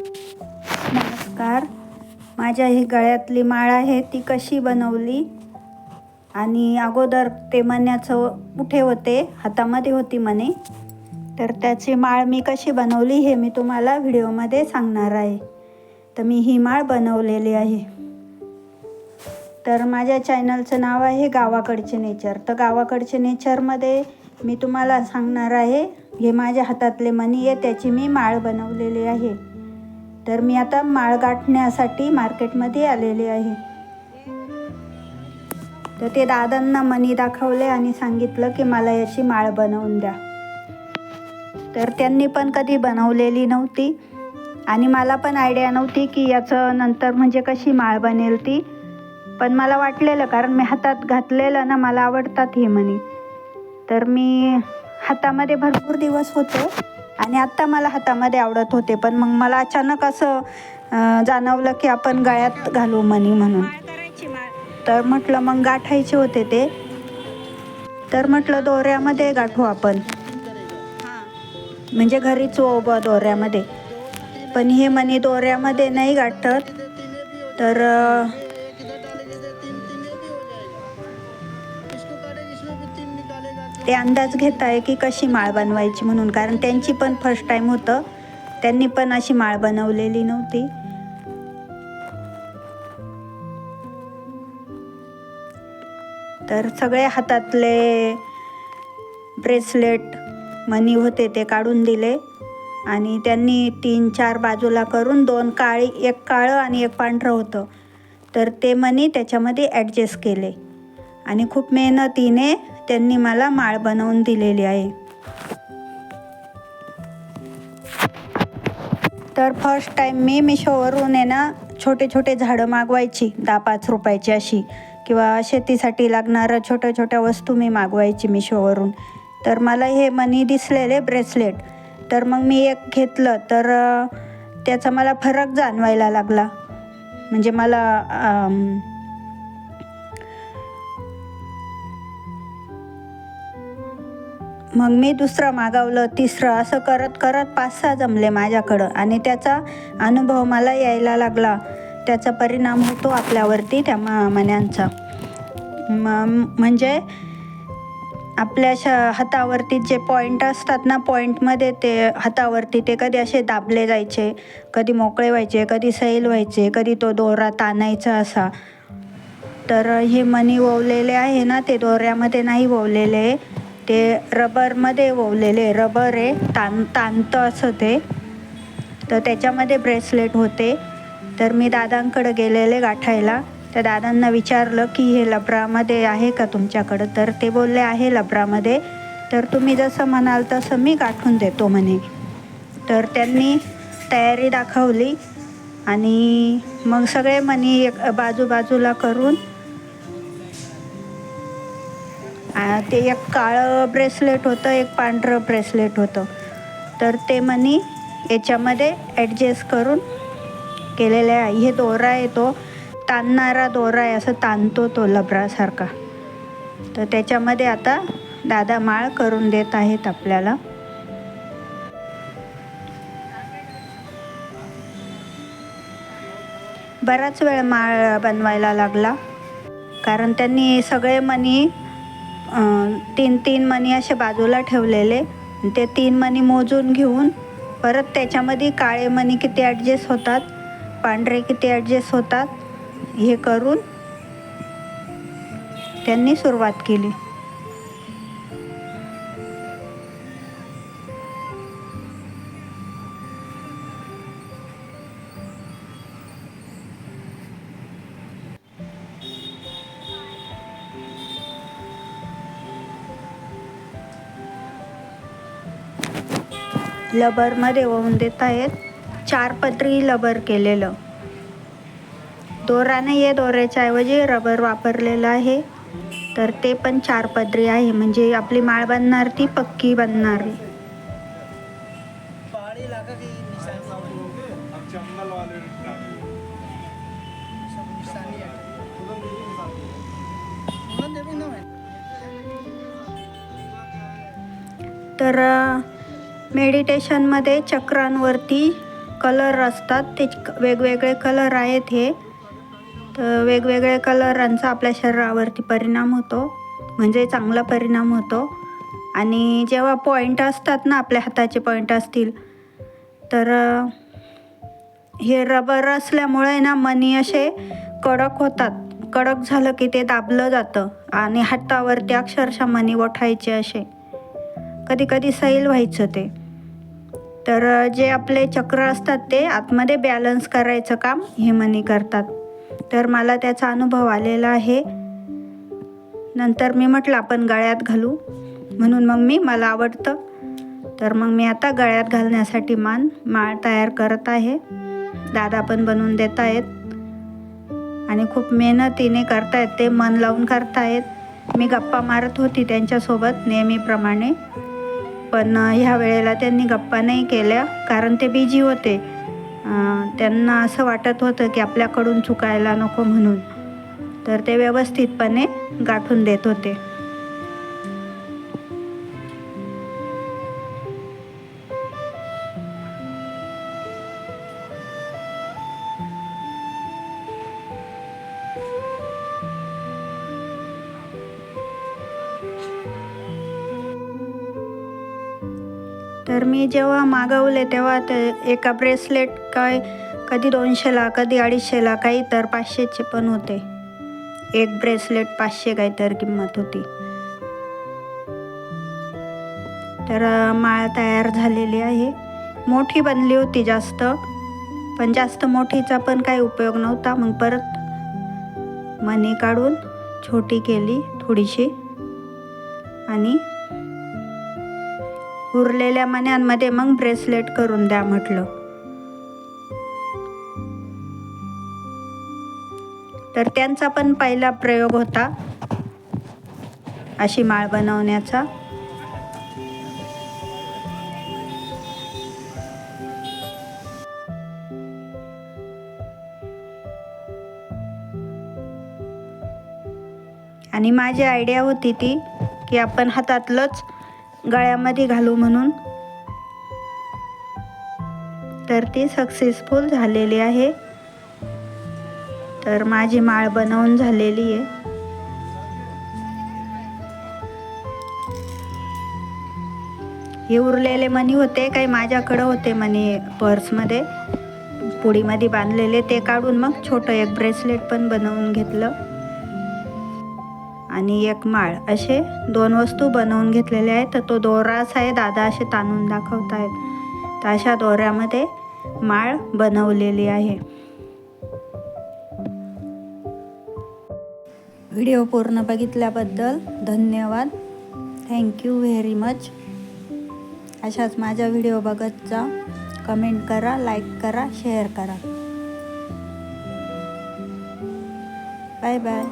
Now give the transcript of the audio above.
नमस्कार. माझ्या ही गळ्यातली माळ आहे ती कशी बनवली? आणि अगोदर ते मण्याचं कुठे होते हातामध्ये होती मने. तर त्याची माळ मी कशी बनवली हे मी तुम्हाला व्हिडिओमध्ये सांगणार आहे. तर मी ही माळ बनवलेली आहे. तर माझ्या चॅनलचं नाव आहे गावाकडचे नेचर. तर गावाकडचे नेचरमध्ये मी तुम्हाला सांगणार आहे हे माझ्या हातातले मणी आहे त्याची मी माळ बनवलेली आहे. तर मी आता माळ गाठण्यासाठी मार्केटमध्ये आलेले आहे. तर ते दादांना मणी दाखवले आणि सांगितलं की मला याची माळ बनवून द्या. तर त्यांनी पण कधी बनवलेली नव्हती आणि मला पण आयडिया नव्हती की याचं नंतर म्हणजे कशी माळ बनेल ती. पण मला वाटलेलं कारण मी हातात घातलेलं ना मला आवडतात हे मणी तर मी हातामध्ये भरपूर दिवस होते. आणि आत्ता मला हातामध्ये आवडत होते पण मग मला अचानक असं जाणवलं की आपण गळ्यात घालू मणी म्हणून. तर म्हटलं मग गाठायचे होते ते. तर म्हटलं दोऱ्यामध्ये गाठू आपण. म्हणजे घरीच उभं दोऱ्यामध्ये. पण हे मणी दोऱ्यामध्ये नाही गाठत. तर ते अंदाज घेत आहे की कशी माळ बनवायची म्हणून? कारण त्यांची पण फर्स्ट टाईम होतं. त्यांनी पण अशी माळ बनवलेली नव्हती. तर सगळे हातातले ब्रेसलेट मनी होते ते काढून दिले. आणि त्यांनी तीन चार बाजूला करून दोन काळी एक काळं आणि एक पांढरं होतं. तर ते मनी त्याच्यामध्ये ॲडजस्ट केले. आणि खूप मेहनतीने त्यांनी मला माळ बनवून दिलेली आहे. तर फर्स्ट टाईम मी मिशोवरून आहे ना छोटे छोटे झाडं मागवायची दहा पाच रुपयाची अशी किंवा शेतीसाठी लागणारं छोट्या छोट्या वस्तू मी मागवायची मिशोवरून. तर मला हे मनी दिसलेले ब्रेसलेट. तर मग मी एक घेतलं तर त्याचा मला फरक जाणवायला लागला. म्हणजे मला मग मी दुसरं मागवलं तिसरं असं करत करत पाच सहा जमले माझ्याकडं आणि त्याचा अनुभव मला यायला लागला. त्याचा परिणाम होतो आपल्यावरती त्या मा मण्यांचा म म्हणजे आपल्या श हातावरती जे पॉईंट असतात ना पॉईंटमध्ये ते हातावरती ते कधी असे दाबले जायचे कधी मोकळे व्हायचे कधी सैल व्हायचे कधी तो दोरा ताणायचा असा. तर हे मणी ओवलेले आहे ना ते दोऱ्यामध्ये नाही ओवलेले. आहे ते रबरमध्ये ओवलेले. रबर आहे ताण ताणतं असं ते. तर त्याच्यामध्ये ब्रेसलेट होते. तर मी दादांकडं गेलेले गाठायला. तर दादांना विचारलं की हे लबरामध्ये आहे का तुमच्याकडं? तर ते बोलले आहे लबरामध्ये तर तुम्ही जसं म्हणाल तसं मी गाठून देतो म्हणे. तर त्यांनी तयारी दाखवली आणि मग सगळे मनी एक बाजूबाजूला करून ते एक काळं ब्रेसलेट होतं एक पांढरं ब्रेसलेट होतं. तर ते मनी याच्यामध्ये ॲडजस्ट करून केलेले आहे. हे दोरा आहे तो. ताणणारा दोरा आहे असं ताणतो तो लबरासारखा. तर त्याच्यामध्ये आता दादा माळ करून देत आहेत आपल्याला. बराच वेळ माळ बनवायला लागला. कारण त्यांनी सगळे मनी तीन तीन मणी असे बाजूला ठेवलेले. ते तीन मणी मोजून घेऊन परत त्याच्यामध्ये काळे मणी किती ॲडजस्ट होतात पांढरे किती ॲडजस्ट होतात हे करून त्यांनी सुरुवात केली. लबरमध्ये होऊन देत आहेत चार पदरी लबर केलेलं. दोरा नाही आहे दोऱ्याच्या ऐवजी रबर वापरलेलं आहे. तर ते पण चार पदरी आहे. म्हणजे आपली माळ बनणार ती पक्की बनणार. तर मेडिटेशनमध्ये चक्रांवरती कलर असतात. ते वेगवेगळे कलर आहेत हे. तर वेगवेगळ्या कलरांचा आपल्या शरीरावरती परिणाम होतो. म्हणजे चांगला परिणाम होतो. आणि जेव्हा पॉईंट असतात ना आपल्या हाताचे पॉईंट असतील तर हे रबर असल्यामुळे ना मनी असे कडक होतात. कडक झालं की ते दाबलं जातं. आणि हातावरती अक्षरशः मनी ओठायचे असे. कधी कधी सैल व्हायचं ते. तर जे आपले चक्र असतात ते आतमध्ये बॅलन्स करायचं काम हेमनी करतात. तर मला त्याचा अनुभव आलेला आहे. नंतर मी म्हटलं आपण गळ्यात घालू. म्हणून मग मी मला आवडतं. तर मग मी आता गळ्यात घालण्यासाठी मान माळ तयार करत आहे. दादा पण बनवून देत आहेत. आणि खूप मेहनतीने करतायत ते मन लावून करतायत. मी गप्पा मारत होती त्यांच्यासोबत नेहमीप्रमाणे. पण ह्या वेळेला त्यांनी गप्पा नाही केल्या. कारण ते बिजी होते. त्यांना असं वाटत होतं की आपल्याकडून चुकायला नको म्हणून. तर ते व्यवस्थितपणे गाठून देत होते. तर मी जेव्हा मागवले तेव्हा ते एका ब्रेसलेट काय कधी दोनशेला कधी अडीचशेला काही तर पाचशेचे पण होते. एक ब्रेसलेट पाचशे काही तर किंमत होती. तर माळ तयार झालेली आहे. मोठी बनली होती जास्त पण जास्त मोठीचा पण काही उपयोग नव्हता. मग परत मनी काढून छोटी केली थोडीशी. आणि उरलेल्या मण्यांमध्ये मग ब्रेसलेट करून द्या म्हटलं. तर त्यांचा पण पहिला प्रयोग होता. अशी माळ बनवण्याचा. आणि माझी आयडिया होती ती की आपण हातातलंच गळ्यामध्ये घालू म्हणून. तर ती सक्सेसफुल झालेली आहे. तर माझी माळ बनवून झालेली आहे. हे उरलेले मनी होते काही माझ्याकडं होते मनी पर्समध्ये. पुडीमध्ये बांधलेले ते काढून मग छोटं एक ब्रेसलेट पण बनवून घेतलं. आणि एक माळ असे दोन वस्तू बनवून घेतलेले आहेत. तर तो दोराच आहे दादा असे ताणून दाखवत आहेत तर अशा दोऱ्यामध्ये माळ बनवलेली आहे. व्हिडिओ पूर्ण बघितल्याबद्दल धन्यवाद. थँक्यू व्हेरी मच अशाच माझ्या व्हिडिओ बघत जा. कमेंट करा लाईक करा शेअर करा. Bye bye